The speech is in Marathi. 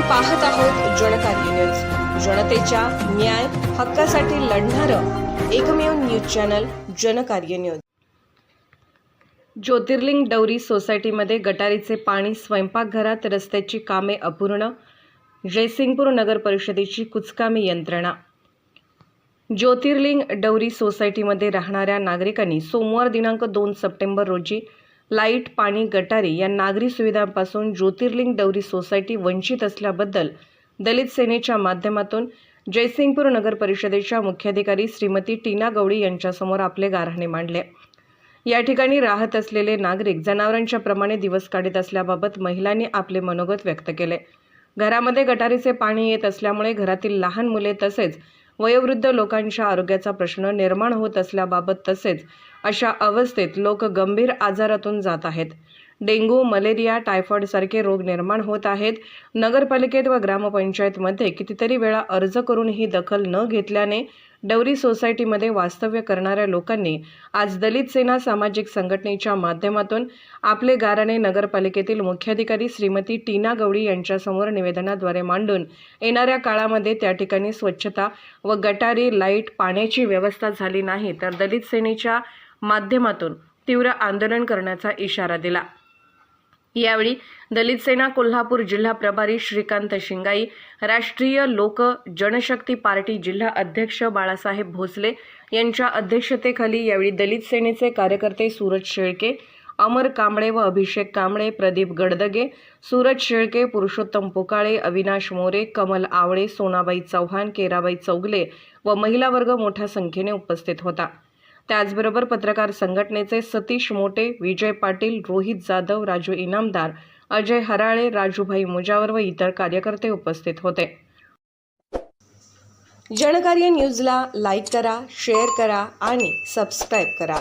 पाहत आहोत जनकार्य न्यूज. जनतेच्या न्याय हक्कासाठी लढणारं एकमेव न्यूज चॅनल जनकार्य न्यूज. ज्योतिर्लिंग डौरी सोसायटीमध्ये गटारीचे पाणी स्वयंपाकघरात रस्त्याची कामे अपूर्ण जयसिंगपूर नगर परिषदेची कुचकामी यंत्रणा. ज्योतिर्लिंग डौरी सोसायटीमध्ये राहणाऱ्या नागरिकांनी सोमवार दिनांक दोन सप्टेंबर रोजी लाइट पाणी गटारी या नागरी सुविधांपासून ज्योतिर्लिंग डवरी सोसायटी वंचित असल्याबद्दल दलित सेनेच्या माध्यमातून जयसिंगपूर नगर परिषदेच्या मुख्याधिकारी श्रीमती टीना गवळी यांच्यासमोर आपले गारहाणे मांडले. या ठिकाणी राहत असलेले नागरिक जनावरांच्या प्रमाणे दिवस काढत असल्याबाबत महिलांनी आपले मनोगत व्यक्त केले. घरामध्ये गटारीचे पाणी येत असल्यामुळे घरातील लहान मुले तसेच वयोवृद्ध लोकांच्या आरोग्याचा प्रश्न निर्माण होत असल्याबाबत तसेच अशा अवस्थेत लोक गंभीर आजारातून जात आहेत. डेंग्यू मलेरिया टायफॉइड सारखे रोग निर्माण होत आहेत. नगरपालिकेत व ग्रामपंचायतमध्ये कितीतरी वेळा अर्ज करूनही दखल न घेतल्याने डवरी सोसायटीमध्ये वास्तव्य करणाऱ्या लोकांनी आज दलित सेना सामाजिक संघटनेच्या माध्यमातून आपले गाराणे नगरपालिकेतील मुख्याधिकारी श्रीमती टीना गवळी यांच्यासमोर निवेदनाद्वारे मांडून येणाऱ्या काळामध्ये त्या ठिकाणी स्वच्छता व गटारी लाइट पाण्याची व्यवस्था झाली नाही तर दलित सेनेच्या माध्यमातून तीव्र आंदोलन करण्याचा इशारा दिला. यावेळी दलित सेना कोल्हापूर जिल्हा प्रभारी श्रीकांत शिंगाई राष्ट्रीय लोक जनशक्ती पार्टी जिल्हा अध्यक्ष बाळासाहेब भोसले यांच्या अध्यक्षतेखाली यावेळी दलित सेनेचे कार्यकर्ते सूरज शेळके अमर कांबळे व अभिषेक कांबळे प्रदीप गडदगे सूरज शेळके पुरुषोत्तम पोकाळे अविनाश मोरे कमल आवळे सोनाबाई चव्हाण केराबाई चौगले व महिला वर्ग मोठ्या संख्येने उपस्थित होता. त्याचबरोबर पत्रकार संघटनेचे सतीश मोटे विजय पाटील रोहित जाधव राजू इनामदार अजय हराळे राजूभाई मुजावर व इतर कार्यकर्ते उपस्थित होते. जनकार्य न्यूजला लाईक करा शेअर करा आणि सबस्क्राईब करा.